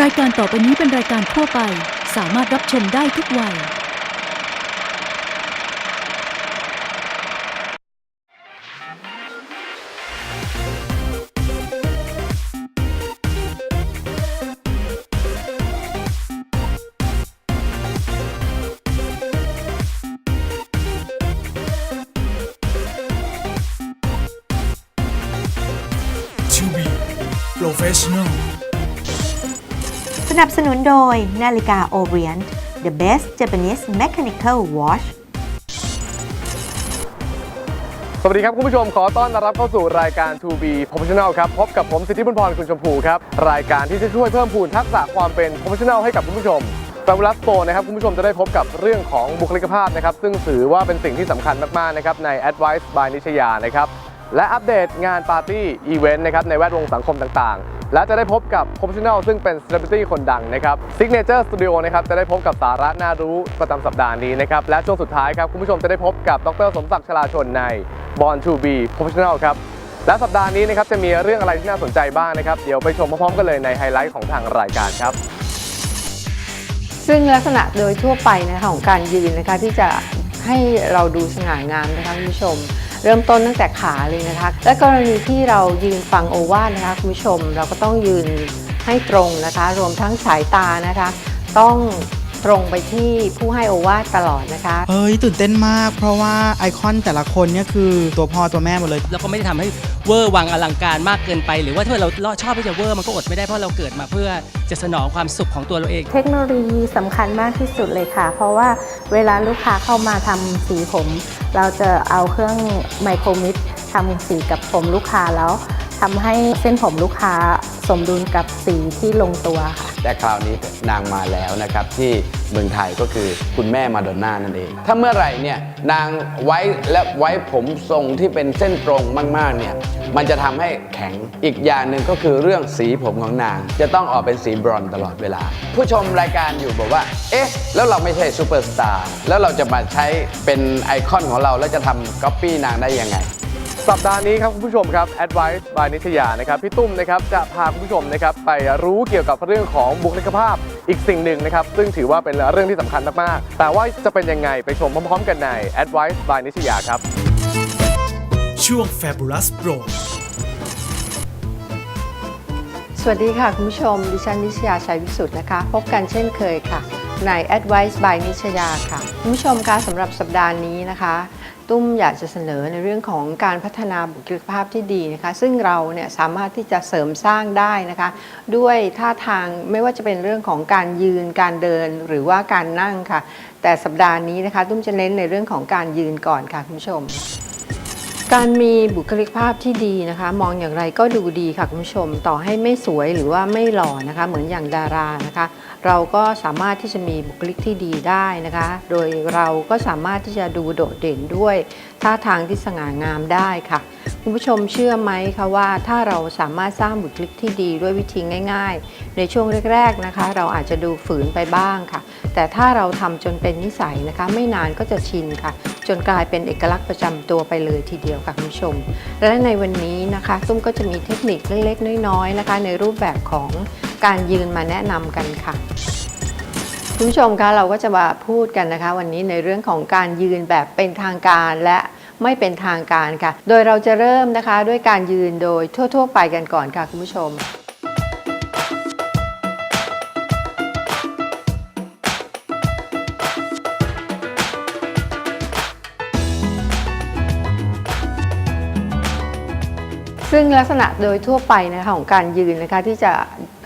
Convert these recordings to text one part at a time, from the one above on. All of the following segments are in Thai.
รายการต่อไปนี้เป็นรายการทั่วไป สามารถรับชมได้ทุกวัย To be professional นับสนุนโดยนาฬิกา Orient the best Japanese mechanical watch สวัสดีครับคุณผู้ชมขอต้อนรับเข้าสู่รายการ To Be Professional ครับพบกับผมสิทธิบุญพรคุณชมพูครับ รายการที่จะช่วยเพิ่มพูนทักษะความเป็น Professional ให้กับคุณผู้ชมแฟบูลัสโ o นะครับคุณผู้ชมจะได้พบกับเรื่องของบุคลิกภาพนะครับซึ่งถือว่าเป็นสิ่งที่สำคัญมากๆนะครับใน Advice by นิชยานะครับและอัปเดตงานปาร์ตี้อีเวนต์นะครับในแวดวงสังคมต่างๆ และจะได้พบกับ Professional ซึ่งเป็น Celebrity คนดังนะครับ Signature Studio นะครับจะได้พบกับสาระน่ารู้ประจำสัปดาห์นี้นะครับและช่วงสุดท้ายครับคุณผู้ชมจะได้พบกับดรสมศักดิ์ชลาชนใน Born to be Professional ครับและสัปดาห์นี้นะครับจะมีเรื่องอะไรที่น่าสนใจบ้างนะครับเดี๋ยวไปชมพร้อมๆกันเลยในไฮไลท์ของทางรายการครับซึ่งลักษณะโดยทั่วไปนะคะของการยืนนะคะที่จะให้เราดูสง่างามนะคะคุณผู้ชม เริ่มต้นตั้งแต่ขาเลยนะคะ และกรณีที่เรายืนฟังโอวาทนะคะคุณผู้ชมเราก็ต้องยืนให้ตรงนะคะ รวมทั้งสายตานะคะ ต้องตรงไปที่ผู้ให้โอวาทตลอดนะคะ เฮ้ยตื่นเต้นมาก เพราะว่าไอคอนแต่ละคนเนี่ยคือตัวพ่อตัวแม่หมดเลย แล้วก็ไม่ได้ทำให้เวอร์วังอลังการมากเกินไป หรือว่าถ้าเราชอบที่จะเวอร์มันก็อดไม่ได้เพราะเราเกิดมาเพื่อจะสนองความสุขของตัวเราเอง เทคโนโลยีสำคัญมากที่สุดเลยค่ะ เพราะว่าเวลาลูกค้าเข้ามาทำสีผม เราจะเอาเครื่องไมโครมิดทำสีกับผมลูกค้าแล้วทำให้เส้นผมลูกค้า สมดุลกับสีที่ลงตัวค่ะ แต่คราวนี้นางมาแล้วนะครับที่เมืองไทยก็คือคุณแม่มาดอนน่านั่นเอง ถ้าเมื่อไหร่เนี่ยนางไว้และไว้ผมทรงที่เป็นเส้นตรงมากๆเนี่ยมันจะทำให้แข็งอีกอย่างหนึ่งก็คือเรื่องสีผมของนาง จะต้องออกเป็นสีบรอนซ์ตลอดเวลา ผู้ชมรายการอยู่บอกว่า เอ๊ะ แล้วเราไม่ใช่ซูเปอร์สตาร์แล้วเราจะมาใช้เป็นไอคอนของเราแล้วจะทำก๊อปปี้นางได้ยังไง สัปดาห์นี้ครับคุณผู้ชมครับ Advice by นิชยานะครับพี่ตุ้มนะครับจะพาคุณผู้ชมนะครับไปรู้เกี่ยวกับเรื่องของบุคลิกภาพอีกสิ่งหนึ่งนะครับซึ่งถือว่าเป็นเรื่องที่สำคัญมากๆแต่ว่าจะเป็นยังไงไปชมพร้อมๆ กันใน Advice by นิชยาครับ ช่วง Fabulous Pro สวัสดีค่ะคุณผู้ชมดิฉันนิชยาชัยวิสุทธ์นะคะ พบกันเช่นเคยค่ะ ใน Advice by นิชยาค่ะคุณผู้ชมคะสำหรับสัปดาห์นี้นะคะ ตุ้มอยากจะเสนอในเรื่องของการพัฒนาบุคลิกภาพที่ดีนะคะ ซึ่งเราเนี่ยสามารถที่จะเสริมสร้างได้นะคะ ด้วยท่าทางไม่ว่าจะเป็นเรื่องของการยืนการเดินหรือว่าการนั่งค่ะ แต่สัปดาห์นี้นะคะ ตุ้มจะเน้นในเรื่องของการยืนก่อนค่ะคุณผู้ชมการมีบุคลิกภาพที่ดีนะคะ มองอย่างไรก็ดูดีค่ะคุณผู้ชม ต่อให้ไม่สวยหรือว่าไม่หล่อนะคะ เหมือนอย่างดารานะคะ เราก็สามารถที่จะมีบุคลิกที่ดีได้นะคะ โดยเราก็สามารถที่จะดูโดดเด่นด้วยท่าทางที่สง่างามได้ค่ะ คุณผู้ชมเชื่อไหมคะว่าถ้าเราสามารถสร้างบุคลิกที่ดีด้วยวิธีง่าย ๆ ในช่วงแรกๆนะคะ เราอาจจะดูฝืนไปบ้างค่ะ แต่ถ้าเราทำจนเป็นนิสัยนะคะ ไม่นานก็จะชินค่ะ จนกลายเป็นเอกลักษณ์ประจำตัวไปเลยทีเดียวค่ะคุณผู้ชม และในวันนี้นะคะตุ้มก็จะมีเทคนิคเล็กๆ น้อยๆนะคะ ในรูปแบบของ การยืนมาแนะนำกันค่ะคุณผู้ชมคะเราก็จะมาพูดกันนะคะ วันนี้ในเรื่องของการยืนแบบเป็นทางการและไม่เป็นทางการค่ะ โดยเราจะเริ่มนะคะด้วยการยืนโดยทั่ว ๆ ไปกันก่อนค่ะคุณผู้ชมซึ่งลักษณะโดยทั่วไปนะคะของการยืนนะคะที่จะ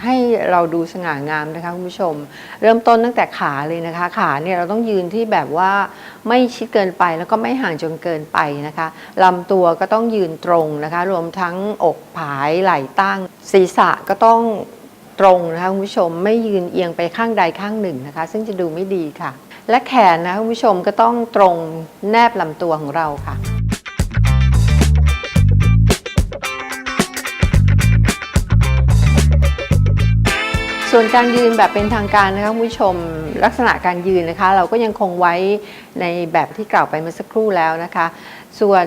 ให้เราดูสง่างามนะคะคุณผู้ชม เริ่มต้นตั้งแต่ขาเลยนะคะ ขาเนี่ยเราต้องยืนที่แบบว่าไม่ชิดเกินไปแล้วก็ไม่ห่างจนเกินไปนะคะลำตัวก็ต้องยืนตรงนะคะ รวมทั้งอกผายไหล่ตั้ง ศีรษะก็ต้องตรงนะคะคุณผู้ชมไม่ยืนเอียงไปข้างใดข้างหนึ่งนะคะ ซึ่งจะดูไม่ดีค่ะ และแขนนะคุณผู้ชมก็ต้องตรงแนบลำตัวของเราค่ะ ส่วนการยืนแบบเป็นทางการนะคะคุณผู้ชมลักษณะการยืนนะคะ เราก็ยังคงไว้ในแบบที่กล่าวไปเมื่อสักครู่แล้วนะคะ ส่วน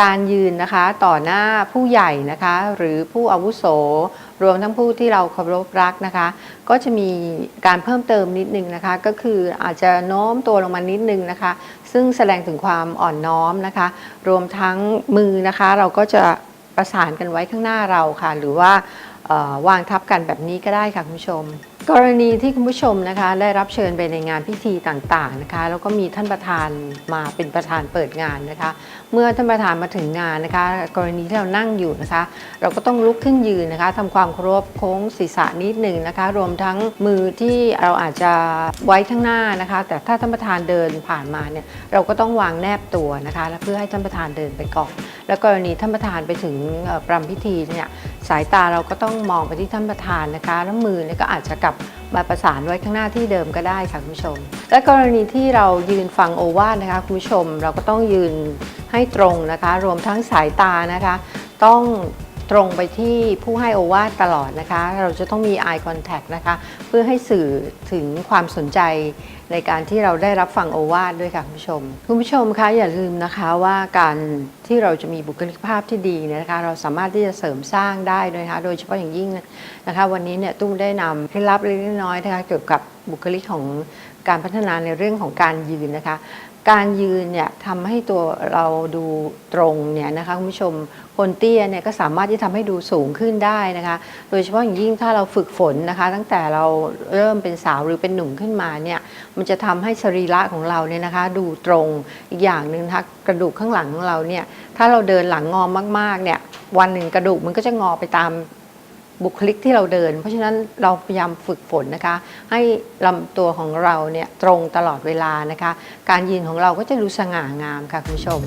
การยืนนะคะต่อหน้าผู้ใหญ่นะคะ หรือผู้อาวุโส รวมทั้งผู้ที่เราเคารพรักนะคะ ก็จะมีการเพิ่มเติมนิดนึงนะคะ ก็คืออาจจะโน้มตัวลงมานิดนึงนะคะ ซึ่งแสดงถึงความอ่อนน้อมนะคะ รวมทั้งมือนะคะ เราก็จะประสานกันไว้ข้างหน้าเราค่ะ หรือว่า วางทับกันแบบนี้ก็ได้ค่ะคุณผู้ชม กรณีที่คุณผู้ชมนะคะได้รับเชิญไปในงานพิธีต่างๆนะคะแล้วก็มีท่านประธานมาเป็นประธานเปิดงานนะคะ เมื่อท่านประธานมาถึงงานนะคะ กรณีที่เรานั่งอยู่นะคะ เราก็ต้องลุกขึ้นยืนนะคะทำความเคารพโค้งศีรษะนิดหนึ่งนะคะ รวมทั้งมือที่เราอาจจะไว้ข้างหน้านะคะ แต่ถ้าท่านประธานเดินผ่านมาเนี่ยเราก็ต้องวางแนบตัวนะคะและเพื่อให้ท่านประธานเดินไปก่อนแล้วกรณีท่านประธานไปถึงปรำพิธีเนี่ย สายตาเราก็ต้องมองไปที่ท่านประธานนะคะ แล้วมือเนี่ยก็อาจจะกลับมาประสานไว้ข้างหน้าที่เดิมก็ได้ค่ะคุณผู้ชม และกรณีที่เรายืนฟังโอวาทนะคะคุณผู้ชม เราก็ต้องยืนให้ตรงนะคะ รวมทั้งสายตานะคะ ต้อง ตรงไปที่ผู้ให้โอวาทตลอดนะคะ เราจะต้องมี eye contact นะคะ เพื่อให้สื่อถึงความสนใจในการที่เราได้รับฟังโอวาทด้วยค่ะคุณผู้ชม คุณผู้ชมคะอย่าลืมนะคะว่าการที่เราจะมีบุคลิกภาพที่ดีเนี่ยนะคะ เราสามารถที่จะเสริมสร้างได้ด้วยนะคะ โดยเฉพาะอย่างยิ่งนะคะ วันนี้เนี่ยตุ้มได้นำเคล็ดลับเล็กน้อยนะคะเกี่ยวกับบุคลิกของการพัฒนาในเรื่องของการยืนนะคะ การยืนเนี่ยทำให้ตัวเราดูตรงเนี่ยนะคะคุณผู้ชมคนเตี้ยเนี่ยก็สามารถที่ทำให้ดูสูงขึ้นได้นะคะ โดยเฉพาะอย่างยิ่งถ้าเราฝึกฝนนะคะ ตั้งแต่เราเริ่มเป็นสาวหรือเป็นหนุ่มขึ้นมาเนี่ยมันจะทำให้สรีระของเราเนี่ยนะคะ ดูตรงอีกอย่างหนึ่งนะคะกระดูกข้างหลังของเราเนี่ยถ้าเราเดินหลังงอมากๆเนี่ยวันหนึ่งกระดูกมันก็จะงอไปตาม บุคลิกที่เราเดิน เพราะฉะนั้นเราพยายามฝึกฝนนะคะ ให้ลำตัวของเราเนี่ยตรงตลอดเวลานะคะ การยืนของเราก็จะดูสง่างามค่ะคุณผู้ชม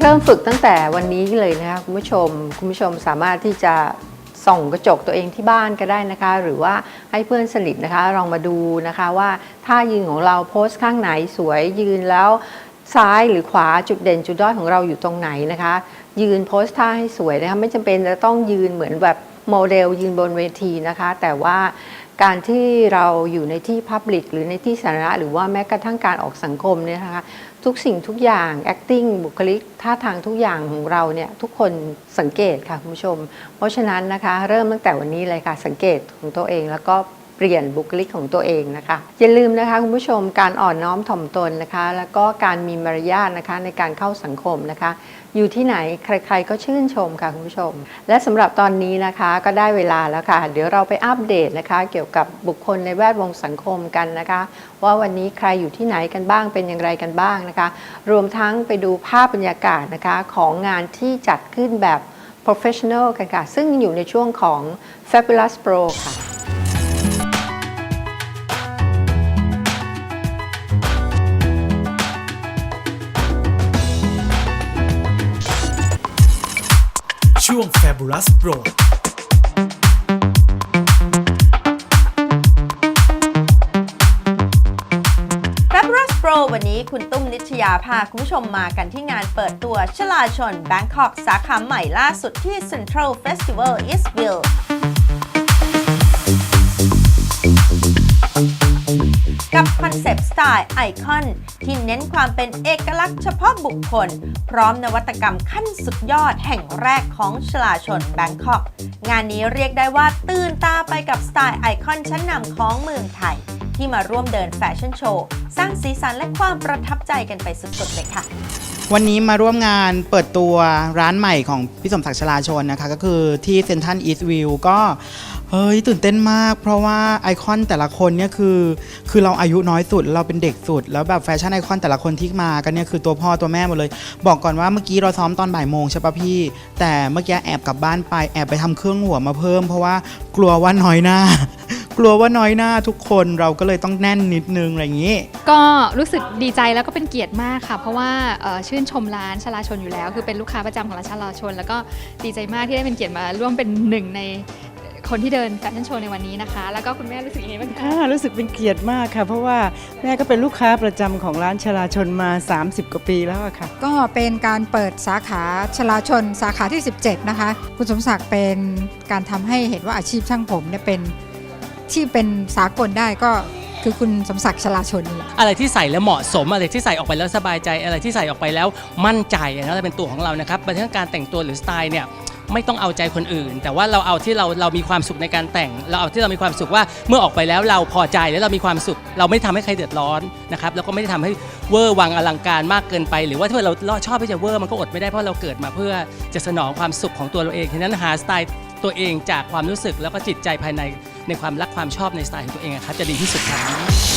เริ่มฝึกตั้งแต่วันนี้เลยนะคะคุณผู้ชม คุณผู้ชมสามารถที่จะ ส่องกระจกตัวเองที่บ้านก็ได้นะคะ หรือว่าให้เพื่อนสนิทนะคะลองมาดูนะคะว่าท่ายืนของเราโพสข้างไหนสวยยืนแล้วซ้ายหรือขวาจุดเด่นจุดด้อยของเราอยู่ตรงไหนนะคะ ยืนโพสท่าให้สวยนะคะไม่จำเป็นจะต้องยืนเหมือนแบบโมเดลยืนบนเวทีนะคะ แต่ว่าการที่เราอยู่ในที่พับลิกหรือในที่สาธารณะหรือว่าแม้กระทั่งการออกสังคมเนี่ยนะคะ ทุกสิ่งทุกอย่าง acting บุคลิกท่าทางทุกอย่างของเราเนี่ยทุกคนสังเกตค่ะคุณผู้ชม เพราะฉะนั้นนะคะเริ่มตั้งแต่วันนี้เลยค่ะ สังเกตของตัวเองแล้วก็เปลี่ยนบุคลิกของตัวเองนะคะ อย่าลืมนะคะคุณผู้ชมการอ่อนน้อมถ่อมตนนะคะ แล้วก็การมีมารยาทนะคะในการเข้าสังคมนะคะ อยู่ที่ไหนใครๆก็ชื่นชมค่ะคุณผู้ชม และสำหรับตอนนี้นะคะก็ได้เวลาแล้วค่ะ เดี๋ยวเราไปอัปเดตนะคะ เกี่ยวกับบุคคลในแวดวงสังคมกันนะคะ ว่าวันนี้ใครอยู่ที่ไหนกันบ้างเป็นอย่างไรกันบ้างนะคะ รวมทั้งไปดูภาพบรรยากาศนะคะของงานที่จัดขึ้นแบบ professional กันค่ะ ซึ่งอยู่ในช่วงของ Fabulous Pro ค่ะ ช่วง Fabulous Pro ฟบรัสโปรวันนี้คุณตุ้มนิชยาพาคุณผู้ชมมากันที่งานเปิดตัวชลาชน Bangkok สาขาใหม่ล่าสุดที่ Central Festival Eastville กับคอนเซปต์สไตล์ไอคอนที่เน้นความเป็นเอกลักษณ์เฉพาะบุคคล พร้อมนวัตกรรมขั้นสุดยอดแห่งแรกของชลาชนแบงคอก งานนี้เรียกได้ว่าตื่นตาไปกับสไตล์ไอคอนชั้นนำของเมืองไทย ที่มาร่วมเดินแฟชั่นโชว์ สร้างสีสันและความประทับใจกันไปสุดๆเลยค่ะ วันนี้มาร่วมงานเปิดตัวร้านใหม่ของพี่สมศักดิ์ชลาชนนะคะ ก็คือที่เซนทันอีสต์วิวก็เฮ้ยตื่นเต้นมาก เพราะว่าไอคอนแต่ละคนเนี่ยคือคือเราอายุน้อยสุดเราเป็นเด็กสุด แล้วแบบแฟชั่นไอคอนแต่ละคนที่มากันเนี่ยคือตัวพ่อตัวแม่หมดเลย บอกก่อนว่าเมื่อกี้เราซ้อมตอนบ่ายโมงใช่ปะพี่ แต่เมื่อกี้แอบกลับบ้านไปแอบไปทำเครื่องหัวมาเพิ่ม เพราะว่ากลัวว่าน้อยหน้า กลัวว่าน้อยหน้าทุกคนเราก็เลยต้องแน่นนิดนึงอะไรอย่างนี้ ก็รู้สึกดีใจแล้วก็เป็นเกียรติมากค่ะ เพราะว่าเอ่อชื่นชมร้านชลาชนอยู่แล้ว คือเป็นลูกค้าประจำของร้านชลาชน แล้วก็ดีใจมากที่ได้เป็นเกียรติมาร่วมเป็นหนึ่งในคนที่เดินแฟชั่นโชว์ในวันนี้นะคะ แล้วก็คุณแม่รู้สึกยังไงบ้างคะค่ะรู้สึกเป็นเกียรติมากค่ะ เพราะว่าแม่ก็เป็นลูกค้าประจำของร้านชลาชนมา 30 กว่าปีแล้วอะค่ะ ก็เป็นการเปิดสาขาชลาชนสาขาที่ 17 นะคะ คุณสมศักดิ์เป็นการทำให้เห็นว่าอาชีพช่างผมเนี่ยเป็น ที่เป็นสากลได้ก็คือคุณสมศักดิ์ชลาชนนี่แหละอะไรที่ใส่แล้วเหมาะสมอะไรที่ใส่ออกไปแล้วสบายใจ อะไรที่ใส่ออกไปแล้วมั่นใจนะเป็นตัวของเรานะครับบางทีการแต่งตัวหรือสไตล์เนี่ยไม่ต้องเอาใจคนอื่น แต่ว่าเราเอาที่เราเรามีความสุขในการแต่ง เราเอาที่เรามีความสุขว่าเมื่อออกไปแล้วเราพอใจแล้วเรามีความสุข เราไม่ทำให้ใครเดือดร้อนนะครับแล้วก็ไม่ได้ทำให้เวอร์วังอลังการมากเกินไป หรือว่าถ้าเราเราชอบที่จะเวอร์มันก็อดไม่ได้เพราะเราเกิดมาเพื่อจะสนองความสุขของตัวเราเองฉะนั้นหาสไตล์ตัวเองจากความรู้สึกแล้วก็จิตใจภายใน ในความรักความชอบในสไตล์ของตัวเองครับจะดีที่สุดครับ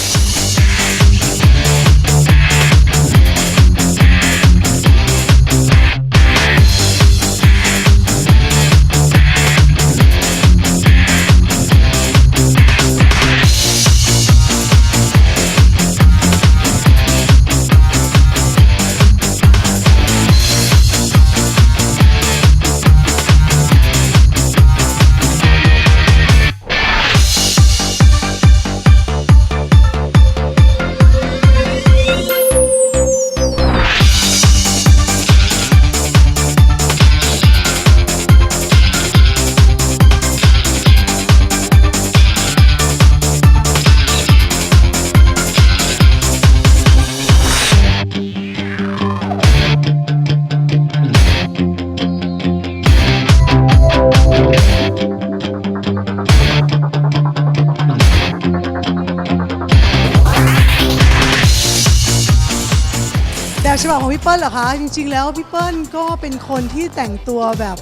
ปิ้ลเหรอคะ จริง ๆ แล้วพี่เปิ้ลก็เป็นคนที่แต่งตัวแบบ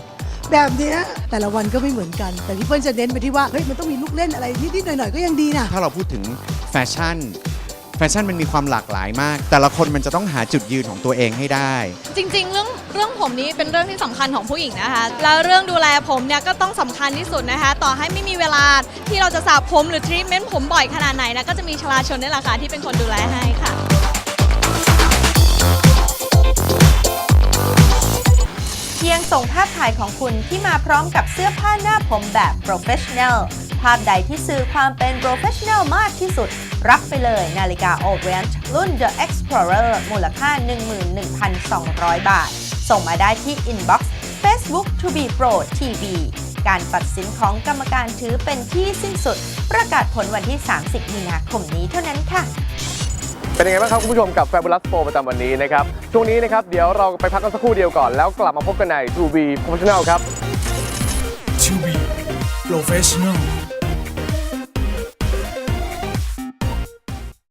แบบเนี้ยแต่ละวันก็ไม่เหมือนกัน แต่พี่เปิ้ลจะเน้นไปที่ว่าเฮ้ยมันต้องมีลูกเล่นอะไรนิดๆหน่อยๆก็ยังดีนะถ้าเราพูดถึงแฟชั่น แฟชั่นมันมีความหลากหลายมาก แต่ละคนมันจะต้องหาจุดยืนของตัวเองให้ได้ จริง ๆ เรื่องเรื่องผมนี้เป็นเรื่องที่สำคัญของผู้หญิงนะคะ แล้วเรื่องดูแลผมเนี่ยก็ต้องสำคัญที่สุดนะคะ ต่อให้ไม่มีเวลาที่เราจะสระผมหรือทรีทเมนต์ผมบ่อยขนาดไหนนะก็จะมีชลาชนนี่แหละค่ะที่เป็นคนดูแลให้ค่ะ พียงส่งภาพถ่ายของคุณที่มาพร้อมกับเสื้อผ้าหน้าผมแบบ professional ภาพใดที่สื่อความเป็น professional มากที่สุด รับไปเลยนาฬิกา Orient รุ่น The Explorer มูลค่า 11,200 บาท ส่งมาได้ที่ inbox Facebook to be pro TV การตัดสินของกรรมการถือเป็นที่สิ้นสุด ประกาศผลวันที่ 30 มีนาคมนี้เท่านั้นค่ะ เป็นยังไงบ้างครับคุณผู้ชมกับ Fabulous Pro ประจำวันนี้นะครับ ช่วงนี้นะครับเดี๋ยวเราไปพักกันสักครู่เดียวก่อน แล้วกลับมาพบกันใน To Be Professional ครับ To be professional